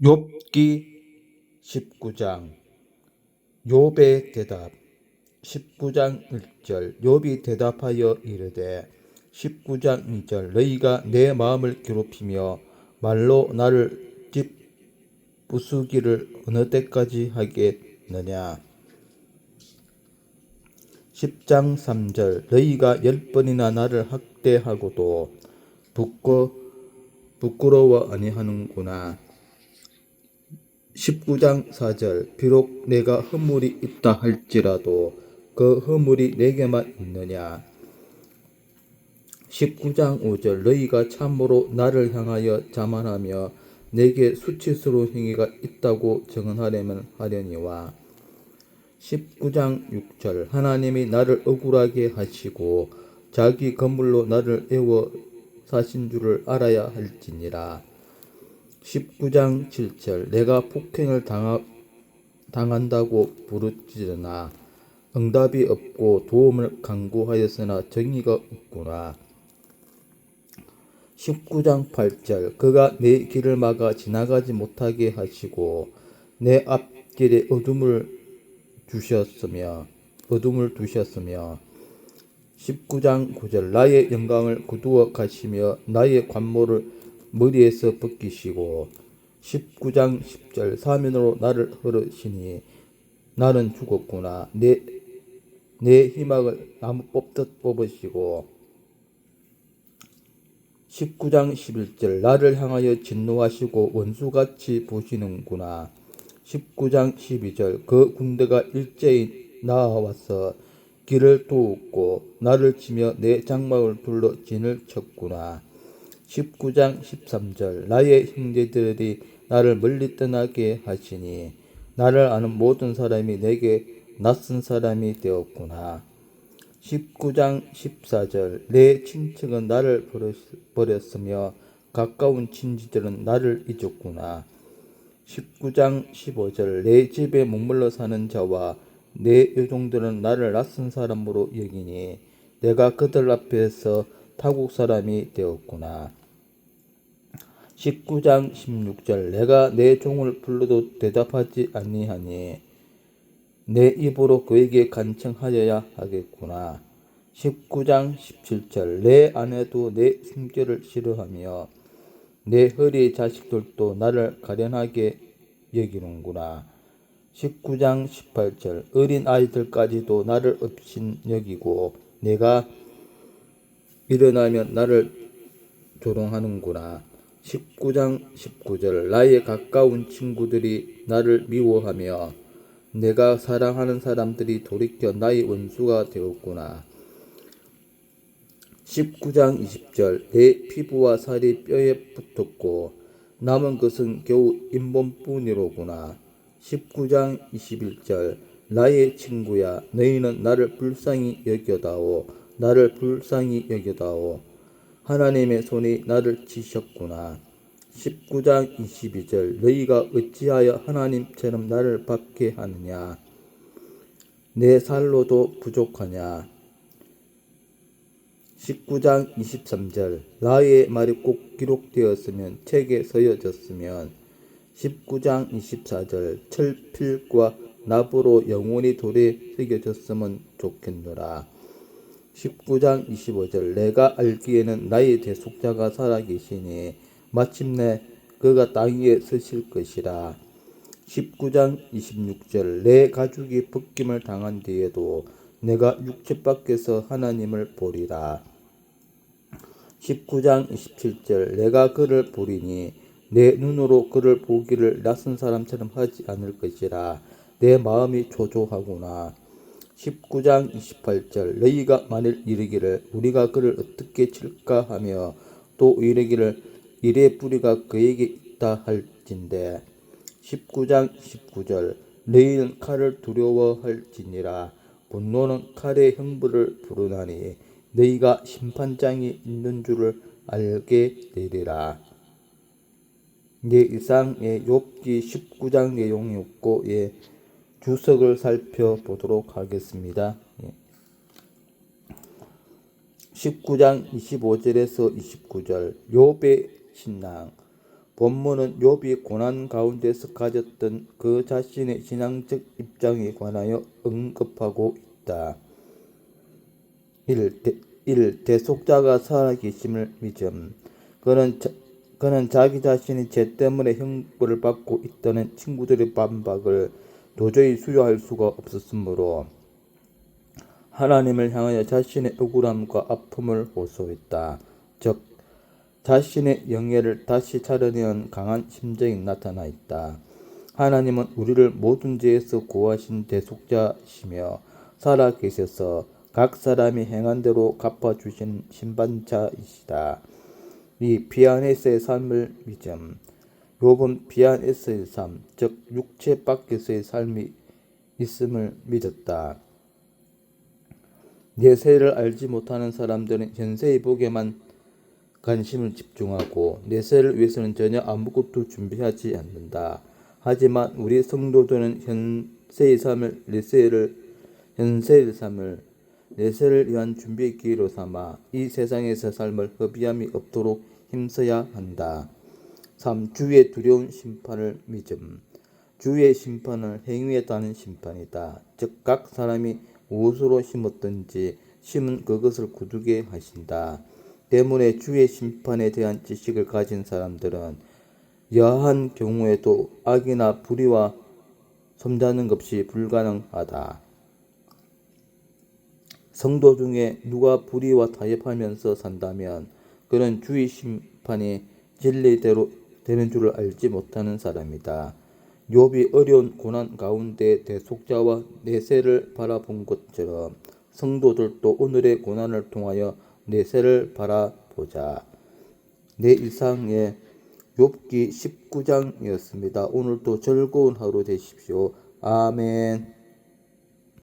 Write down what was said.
욥기 19장 욥의 대답. 19장 1절 욥이 대답하여 이르되 19장 2절 너희가 내 마음을 괴롭히며 말로 나를 집 부수기를 어느 때까지 하겠느냐? 10장 3절 너희가 열 번이나 나를 학대하고도 부끄, 부끄러워 아니하는구나 19장 4절 비록 내가 허물이 있다 할지라도 그 허물이 내게만 있느냐? 19장 5절 너희가 참으로 나를 향하여 자만하며 내게 수치스러운 행위가 있다고 증언하려면 하려니와. 19장 6절 하나님이 나를 억울하게 하시고 자기 건물로 나를 애워 사신 줄을 알아야 할지니라 19장 7절 내가 폭행을 당하, 당한다고 부르짖으나 응답이 없고 도움을 강구하였으나 정의가 없구나. 19장 8절 그가 내 길을 막아 지나가지 못하게 하시고 내 앞길에 어둠을 주셨으며 어둠을 두셨으며 19장 9절 나의 영광을 구두어 가시며 나의 관모를 머리에서 벗기시고 19장 10절 사면으로 나를 흐르시니 나는 죽었구나. 내, 내 희망을 나무 뽑듯 뽑으시고 19장 11절 나를 향하여 진노하시고 원수같이 보시는구나. 19장 12절 그 군대가 일제히 나와서 길을 도웃고 나를 치며 내 장막을 둘러 진을 쳤구나 19장 13절 나의 형제들이 나를 멀리 떠나게 하시니 나를 아는 모든 사람이 내게 낯선 사람이 되었구나. 19장 14절 내 친척은 나를 버렸으며 가까운 친지들은 나를 잊었구나. 19장 15절 내 집에 머물러 사는 자와 내 여종들은 나를 낯선 사람으로 여기니 내가 그들 앞에서 타국 사람이 되었구나. 19장 16절 내가 내 종을 불러도 대답하지 아니하니 내 입으로 그에게 간청하여야 하겠구나. 19장 17절 내 아내도 내 숨결을 싫어하며 내 허리의 자식들도 나를 가련하게 여기는구나. 19장 18절 어린 아이들까지도 나를 업신 여기고 내가 일어나면 나를 조롱하는구나. 19장 19절 나의 가까운 친구들이 나를 미워하며 내가 사랑하는 사람들이 돌이켜 나의 원수가 되었구나. 19장 20절 내 피부와 살이 뼈에 붙었고 남은 것은 겨우 잇몸뿐이로구나. 19장 21절 나의 친구야 너희는 나를 불쌍히 여겨다오 나를 불쌍히 여겨다오. 하나님의 손이 나를 치셨구나. 19장 22절 너희가 어찌하여 하나님처럼 나를 받게 하느냐? 내 살로도 부족하냐? 19장 23절 나의 말이 꼭 기록되었으면 책에 서여졌으면. 19장 24절 철필과 납으로 영원히 돌에 새겨졌으면 좋겠노라 19장 25절 내가 알기에는 나의 대속자가 살아계시니 마침내 그가 땅 위에 서실 것이라. 19장 26절 내 가죽이 벗김을 당한 뒤에도 내가 육체 밖에서 하나님을 보리라. 19장 27절 내가 그를 보리니 내 눈으로 그를 보기를 낯선 사람처럼 하지 않을 것이라. 내 마음이 초조하구나 19장 28절 너희가 만일 이르기를 우리가 그를 어떻게 칠까 하며 또 이르기를 이래 뿌리가 그에게 있다 할진대 19장 19절 너희는 칼을 두려워할지니라 분노는 칼의 형벌을 부르나니 너희가 심판장이 있는 줄을 알게 되리라. 네, 이상의 욥기 19장 내용이었고 예. 주석을 살펴보도록 하겠습니다. 19장 25절에서 29절 욥의 신앙 본문은 욥이 고난 가운데서 가졌던 그 자신의 신앙적 입장에 관하여 언급하고 있다. 1. 대, 1. 대속자가 살아계심을 믿음. 그는, 자, 그는 자기 자신이 죄 때문에 형벌을 받고 있다는 친구들의 반박을 도저히 수용할 수가 없었으므로 하나님을 향하여 자신의 억울함과 아픔을 호소했다. 즉, 자신의 영예를 다시 차려내는 강한 심정이 나타나 있다. 하나님은 우리를 모든 죄에서 구하신 대속자시며 살아 계셔서 각 사람이 행한 대로 갚아주신 심판자이시다. 이 비안에서의 삶을 믿음. 욥은 비안에서의 삶, 즉 육체 밖에서의 삶이 있음을 믿었다. 내세를 알지 못하는 사람들은 현세의 복에만 관심을 집중하고 내세를 위해서는 전혀 아무것도 준비하지 않는다. 하지만 우리 성도들은 현세의 삶을 내세를 현세의 삶을 내세를 위한 준비의 기회로 삼아 이 세상에서 삶을 허비함이 없도록 힘써야 한다. 3. 주의 두려운 심판을 믿음. 주의 심판은 행위에 따른 심판이다. 즉 각 사람이 무엇으로 심었든지 심은 그것을 거두게 하신다. 때문에 주의 심판에 대한 지식을 가진 사람들은 여한 경우에도 악이나 불의와 섬자는 것이 불가능하다. 성도 중에 누가 불의와 타협하면서 산다면 그는 주의 심판이 진리대로 되는 줄을 알지 못하는 사람이다. 욥이 어려운 고난 가운데 대속자와 내세를 바라본 것처럼 성도들도 오늘의 고난을 통하여 내세를 바라보자. 내 이상의 욥기 19장이었습니다. 오늘도 즐거운 하루 되십시오. 아멘.